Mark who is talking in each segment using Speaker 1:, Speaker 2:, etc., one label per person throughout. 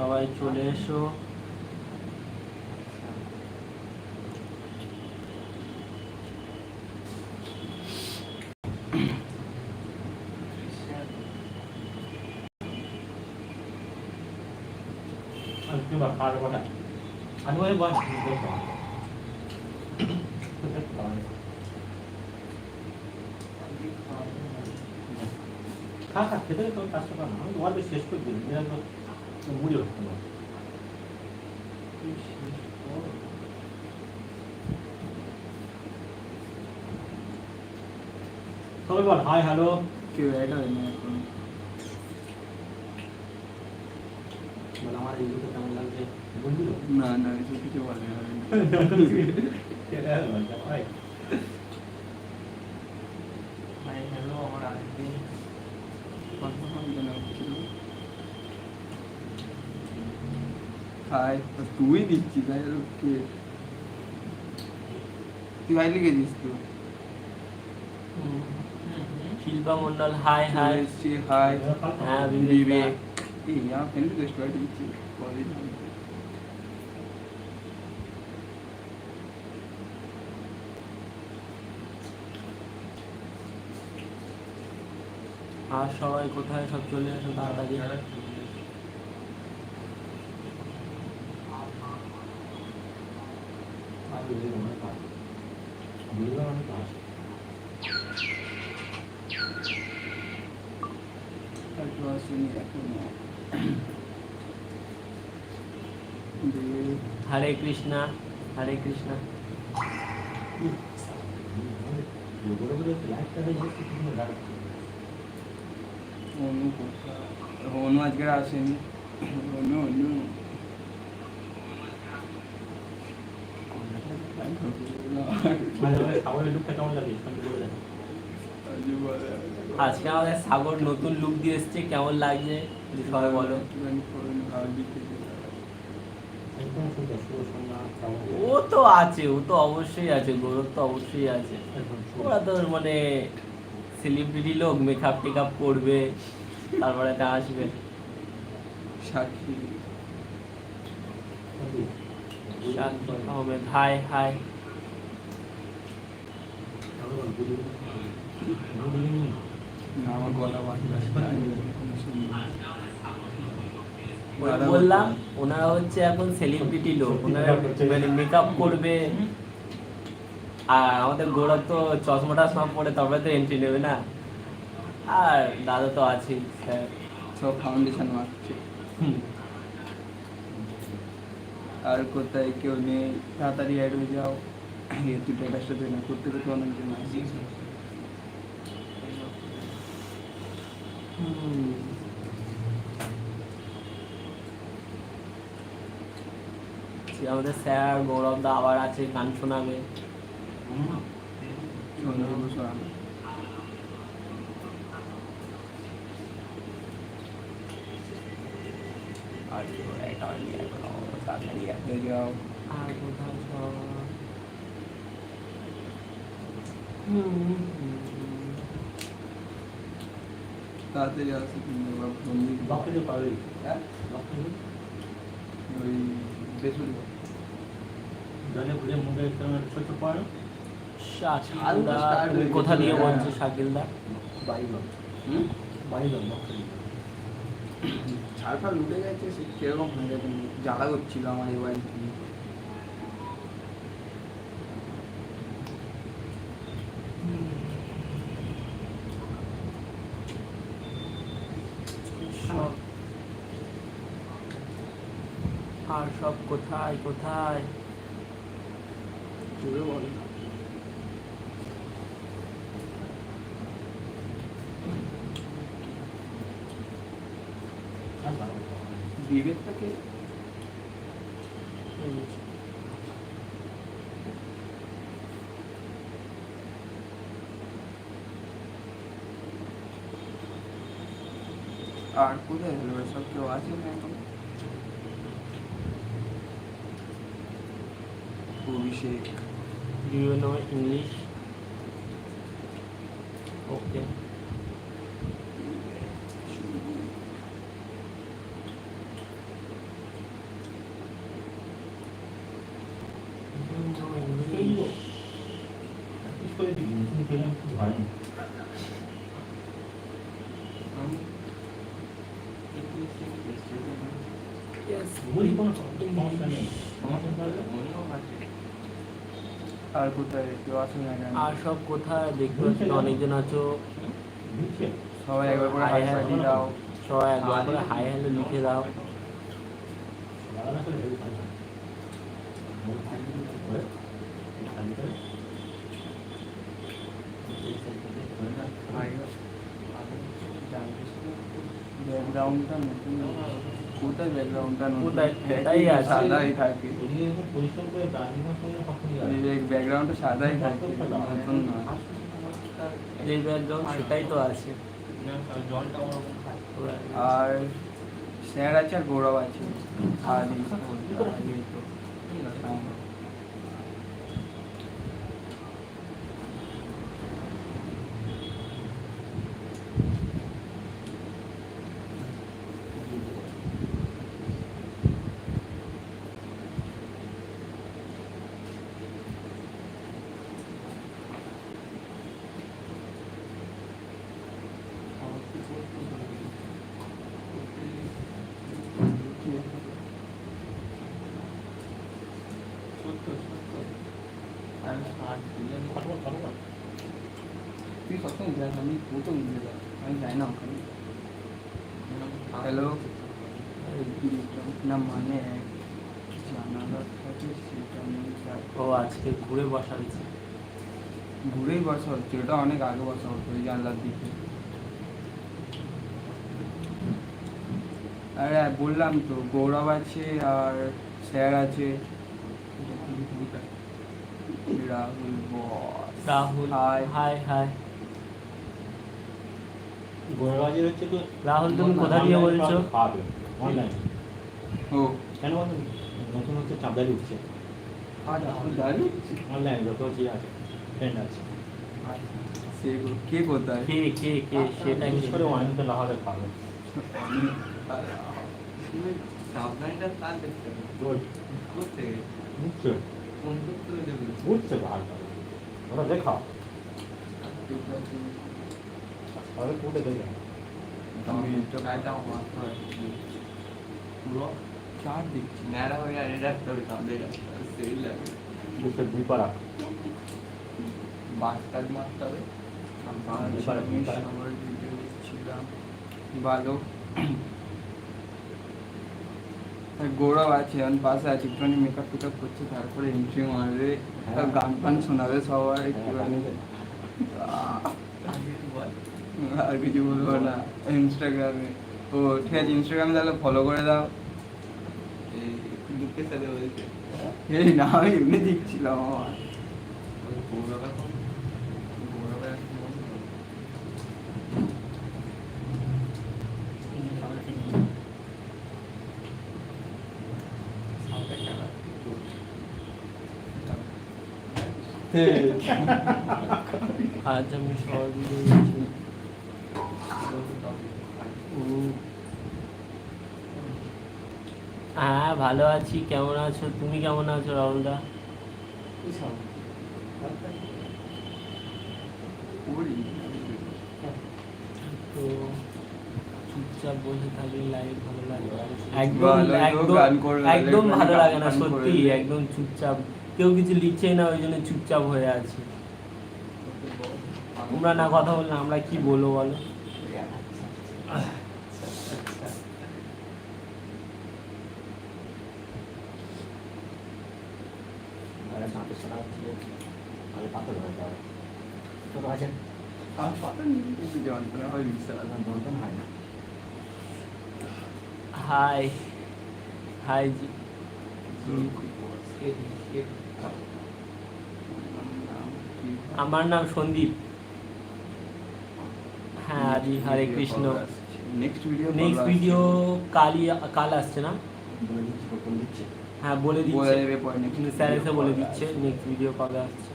Speaker 1: সবাই চলে এসো।
Speaker 2: kalau ada Anu aja buat খা খা খেতে তো কাজটা না। আমি তোমার শেষ করে দিলাম। হচ্ছে না সবাই বল হাই হ্যালো
Speaker 3: কেউ অ্যাড হয়নি এখন
Speaker 2: বল আমার এই ভিডিওটা কেমন লাগছে বন্ধুরা
Speaker 3: না না এসব কিছু বলে হয়নি
Speaker 2: এটা হলো ভাই
Speaker 1: হাই হ্যালো আমার আরেকদিন
Speaker 3: কনফার্ম কেন হচ্ছিল তুই দিচ্ছিস তাই কে? তুই হাই লিখেছিস তো।
Speaker 1: Shilpa Mondal hi hi.
Speaker 3: এসছি হাই।
Speaker 1: হ্যাঁ
Speaker 3: বিবেক এই দিচ্ছি কলেজ
Speaker 1: আর সবাই কোথায়? সব চলে এসো তাড়াতাড়ি।
Speaker 3: একটু আসেনি এখনও দিয়ে
Speaker 1: হরে কৃষ্ণা হরে কৃষ্ণা
Speaker 3: অনু কোথায় অনু আজকে আসেনি অনু অনু
Speaker 1: সাগর নতুন লুক দিয়ে এসছে, কেমন লাগছে? সবাই বলো। ও তো আছে, ও তো অবশ্যই আছে, গৌরব তো অবশ্যই আছে। ওরা তো মানে সেলিব্রিটি লোক মেকআপ টেকআপ করবে, তারপরে তা আসবে।
Speaker 3: সাক্ষী।
Speaker 1: শান্তি আহমেদ হাই হাই বললাম ওনারা হচ্ছে এখন সেলিব্রিটি লোক ওনারা মানে মেকআপ করবে আর আমাদের গৌরব তো চশমাটা সব পরে তারপরে তো এন্ট্রি নেবে না আর দাদা তো আছে স্যার
Speaker 3: সব ফাউন্ডেশন মারছে
Speaker 1: হুম।
Speaker 3: আর কোথায় কেউ নেই তাড়াতাড়ি অ্যাড হয়ে যাও। এ তুই স্ট্যাটাসটা তুই না করতে করতে অনেকজন আসিস
Speaker 1: হুম। আমাদের স্যার গৌরব দা আবার আছে গান শোনাবে। আর এটা নিয়ে এখনও তাড়াতাড়ি।
Speaker 3: হয়ে আসে কিন্তু বাবা সঞ্জীব হ্যাঁ ওই বেসুরি
Speaker 2: জলে ঘুরে মুখে ছোট পড়ো
Speaker 1: শাকিলদা কোথা দিয়ে বলছো শাকিলদা
Speaker 2: বাইগন
Speaker 3: হুম
Speaker 2: বাইগন বকরি
Speaker 3: ছাড় ফাড় উঠে গেছে সে কীরকম হয়ে গেছে? জ্বালা করছিল আমার এই বাড়ি
Speaker 1: আর সব কোথায় কোথায়?
Speaker 3: জোরে বল। বিবেকটাকে আর কোথায় হলো সব কেউ আছে না এখন অভিষেক
Speaker 1: Do you know English? Okay.
Speaker 2: করে দিবি তুমি পেলাম কি হয় না বলি কোনো সমস্যা নেই সমস্যা থাকলে
Speaker 3: আর কোথায় কেউ আসে না।
Speaker 1: আর সব কোথায় দেখতে পাচ্ছি অনেকজন আছো।
Speaker 3: সবাই একবার করে
Speaker 1: হাই হ্যালো।
Speaker 3: দাও।
Speaker 1: সবাই একবার করে হাই হ্যালো লিখে দাও।
Speaker 3: ব্যাকগ্রাউন্ডটা নতুন। কোথায় ব্যাকগ্রাউন্ড
Speaker 1: কোথায়? এটাই
Speaker 3: সাদাই থাকে। ব্যাকগ্রাউন্ডটা সাদাই থাকে নতুন নয়।
Speaker 1: যে ব্যাকগ্রাউন্ড সেটাই তো আছে।
Speaker 3: আর স্যার আছে আর গৌরব আছে। আর এই তো। হ্যাঁ।
Speaker 2: ফটো ফটো কর।
Speaker 3: আমি প্রথম যাই আমি যাই না ওখানে হ্যালো না মানে জানালা থাকে সেটা আমি
Speaker 1: ও আজকে ঘুরে বসাচ্ছি
Speaker 3: ঘুরেই বসা হচ্ছে ওটা অনেক আগে বসা হতো ওই জানলার দিকে। আরে বললাম তো গৌরব আছে আর স্যার আছে। Rahul boss.
Speaker 1: Rahul
Speaker 3: hi
Speaker 1: hi hi
Speaker 2: হচ্ছে তো
Speaker 1: রাহুল তুমি কোথা দিয়ে বলছো?
Speaker 2: খাওয়াবে অনলাইন
Speaker 3: ও।
Speaker 2: কেন বলতো নতুন হচ্ছে চাপদারি উঠছে।
Speaker 3: আর
Speaker 2: অনলাইন যত হচ্ছে আছে ফ্রেন্ড আছে।
Speaker 3: কে কোথায়?
Speaker 1: কে কে কে সেটা
Speaker 2: করে ওয়াইন তো লাহালে খাবে
Speaker 4: সাবধানটা তার দেখতে করতে
Speaker 2: বুঝছ
Speaker 4: কোন করতে দেবে
Speaker 2: ভালো ওরা দেখা
Speaker 4: মারতে হয়
Speaker 3: পুরো চার দেখছি
Speaker 4: ন্যাড়া হয়ে আর এটা রাখতে তাদের সেই লাগে।
Speaker 2: বুঝতে দুই পারা
Speaker 4: বাস মারতে হবে
Speaker 3: আর
Speaker 2: বিপারে,
Speaker 3: আমি
Speaker 2: বিপারে।
Speaker 3: সবার ভিডিও দেখছিলাম। ভালো গৌরব আছে এখন পাশে আছে একটুখানি মেকআপ টেকআপ করছে তারপরে এন্ট্রি মারবে।
Speaker 2: হ্যাঁ।
Speaker 3: গান ফান শোনাবে সবার একটুখানি। আহ, আর কিছু বলব না ইনস্টাগ্রামে ও ঠিক আছে ইনস্টাগ্রামে তাহলে ফলো করে দাও।
Speaker 4: এই দুঃখের সাথে বলছে।
Speaker 3: এই না আমি এমনি দেখছিলাম আমার।
Speaker 1: আজ আমি সবার ভিডিও দেখছি হ্যাঁ ভালো আছি। কেমন আছো? তুমি কেমন আছো রাহুলদা? তো চুপচাপ বসে থাকলে লাইভ ভালো লাগে। একদম
Speaker 3: ভালো,
Speaker 1: একদম একদম ভালো লাগে না সত্যি একদম চুপচাপ। কেউ কিছু লিখছেই না ওই জন্য চুপচাপ হয়ে আছে। তোমরা না কথা বললে আমরা কি বলব বলো?
Speaker 2: পাথর হয়ে যাবে আছেন?
Speaker 3: আমার পাতা নেই কিন্তু যন্ত্রণা হয় বিশাল
Speaker 2: দরকার হয় না।
Speaker 1: হাই। হাই জি। আমার নাম সন্দীপ। হ্যাঁ আদি Hare Krishna.
Speaker 3: Next video
Speaker 1: next video কালই কাল আসছে না?
Speaker 2: বলে দিচ্ছি দিচ্ছে।
Speaker 1: হ্যাঁ বলে
Speaker 3: বলে
Speaker 1: দিচ্ছে
Speaker 3: দেবে পরে নেক্সট
Speaker 1: কিন্তু স্যার এসে বলে দিচ্ছে নেক্সট ভিডিও কবে আসছে।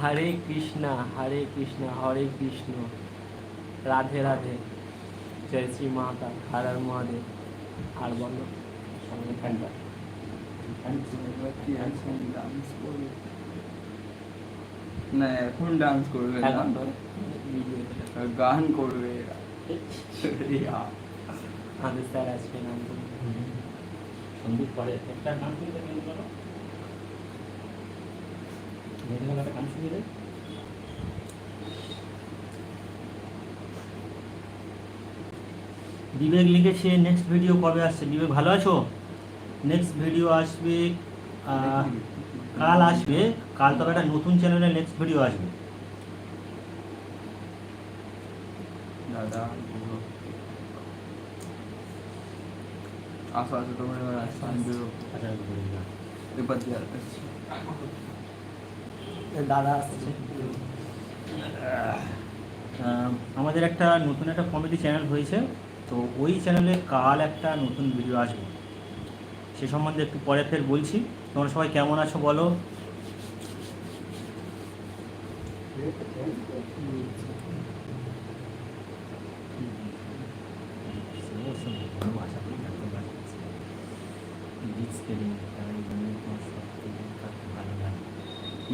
Speaker 1: হরে কৃষ্ণা হরে কৃষ্ণা হরে কৃষ্ণ। রাধে রাধে। জয় শ্রী মাতা হর হর মহাদেব। আর বলো। সঙ্গে থাকবে
Speaker 3: এবার কি এখন ডান্স করবে না এখন ডান্স করবে না। গান করবে।
Speaker 1: আমাদের স্যার আসবে নাম
Speaker 2: সন্দীপ পরে। একটা নাম শুনে দেয় করো করো একটা গান শুনিয়ে দেয়
Speaker 5: বিবেক লিখেছে নেক্সট ভিডিও কবে আসছে? বিবেক ভালো আছো? নেক্সট ভিডিও আসবে কাল আসবে কাল তবে একটা নতুন চ্যানেলে নেক্সট ভিডিও আসবে।
Speaker 3: দাদা আসো আসো তোমরা এবার।
Speaker 2: আচ্ছা
Speaker 3: এবার
Speaker 1: দাদা আসছে।
Speaker 5: আহ, আমাদের একটা নতুন একটা কমেডি চ্যানেল হয়েছে তো ওই চ্যানেলে কাল একটা নতুন ভিডিও আসবে। সে সম্বন্ধে একটু পরে ফের বলছি। তোমরা সবাই কেমন আছো বলো?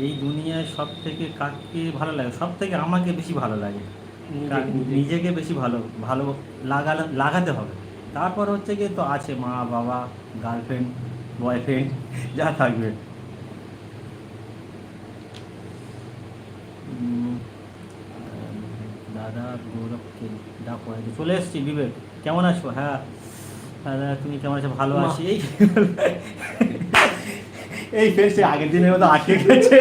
Speaker 5: এই দুনিয়ায় সব থেকে কাকে ভালো লাগে? সব থেকে আমাকে বেশি ভালো লাগে। নিজেকে বেশি ভালো ভালো লাগালে লাগাতে হবে। তারপর হচ্ছে কি তো আছে মা বাবা গার্লফ্রেন্ড বয়ফ্রেন্ড যা থাকবে দাদা গৌরবকে ডাকো। চলে এসছি বিবেক কেমন আছো হ্যাঁ দাদা তুমি কেমন আছো ভালো আছি এই এই ফেসে আগের দিনের মতো আটকে গেছে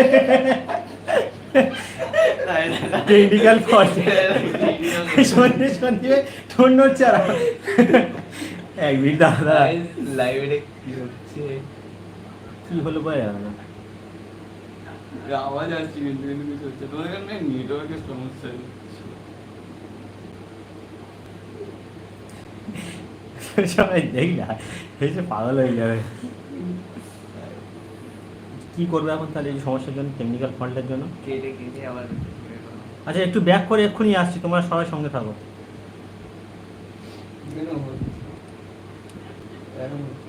Speaker 5: টেকনিক্যাল ফল্ট সন্ধে সন্ধে ঠোঁট নড়ছে আর এক মিনিট দাদা
Speaker 4: হচ্ছে
Speaker 5: কি হলো না।
Speaker 3: আওয়াজ আসছে কিন্তু কিন্তু কিছু হচ্ছে তোমাদের এখানে নেটওয়ার্কের সমস্যা
Speaker 5: সবাই দেখ না। এসে পাগল হয়ে যাবে। কি করবে এখন তাহলে এই সমস্যার জন্য টেকনিক্যাল ফল্টের জন্য? আচ্ছা একটু ব্যাক করে এক্ষুনি আসছি তোমরা সবাই সঙ্গে থাকো।
Speaker 3: কেন এখন হচ্ছে।